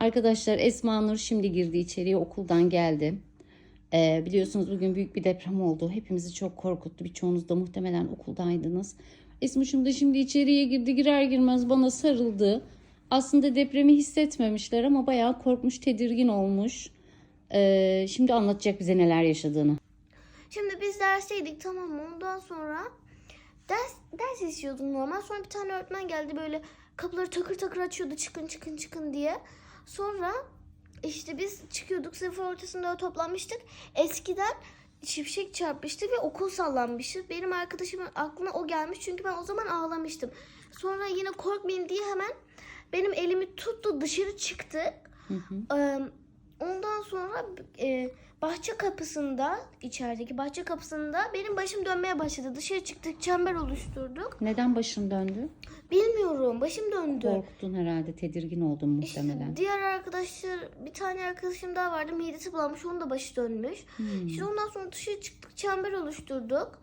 Arkadaşlar Esma Nur şimdi girdi içeriye okuldan geldi. Ee, biliyorsunuz bugün büyük bir deprem oldu. Hepimizi çok korkuttu. Birçoğunuz da muhtemelen okuldaydınız. Esmu'cum da şimdi içeriye girdi. Girer girmez bana sarıldı. Aslında depremi hissetmemişler ama bayağı korkmuş, tedirgin olmuş. Ee, şimdi anlatacak bize neler yaşadığını. Şimdi biz dersteydik tamam mı? Ondan sonra ders, ders işliyordum normal. Sonra bir tane öğretmen geldi böyle kapıları takır takır açıyordu çıkın çıkın çıkın diye. Sonra işte biz çıkıyorduk sınıfın ortasında toplanmıştık. Eskiden şimşek çarpmıştı ve okul sallanmıştı. Benim arkadaşımın aklına o gelmiş çünkü ben o zaman ağlamıştım. Sonra yine korkmayayım diye hemen benim elimi tuttu dışarı çıktık. Ee, Ondan sonra e, bahçe kapısında, içerideki bahçe kapısında benim başım dönmeye başladı. Dışarı çıktık, çember oluşturduk. Neden başın döndü? Bilmiyorum, başım döndü. Korktun herhalde, tedirgin oldun muhtemelen. Diğer arkadaşlar, bir tane arkadaşım daha vardı. Midesi bulanmış, onun da başı dönmüş. Hmm. İşte ondan sonra dışarı çıktık, çember oluşturduk.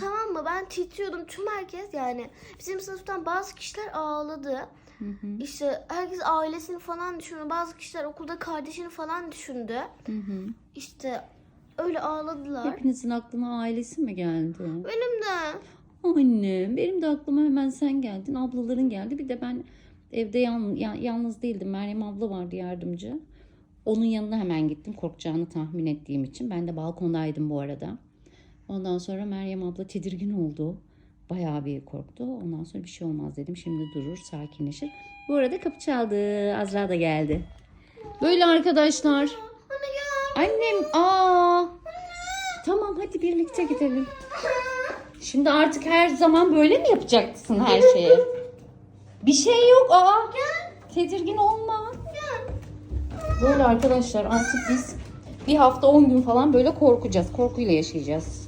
Tamam mı? Ben titriyordum. Tüm herkes yani bizim sınıftan bazı kişiler ağladı. Hı hı. İşte herkes ailesini falan düşündü. Bazı kişiler okulda kardeşini falan düşündü. Hı hı. İşte öyle ağladılar. Hepinizin aklına ailesi mi geldi? Benim de. Annem, benim de aklıma hemen sen geldin. Ablaların geldi. Bir de ben evde yan, ya- yalnız değildim. Meryem abla vardı yardımcı. Onun yanına hemen gittim korkacağını tahmin ettiğim için. Ben de balkondaydım bu arada. Ondan sonra Meryem abla tedirgin oldu. Bayağı bir korktu. Ondan sonra bir şey olmaz dedim. Şimdi durur, sakinleşir. Bu arada kapı çaldı. Azra da geldi. Böyle arkadaşlar. Annem, aa. Tamam hadi birlikte gidelim. Şimdi artık her zaman böyle mi yapacaksın her şeye? Bir şey yok. Aa. Tedirgin olma. Böyle arkadaşlar artık biz bir hafta 10 gün falan böyle korkacağız. Korkuyla yaşayacağız.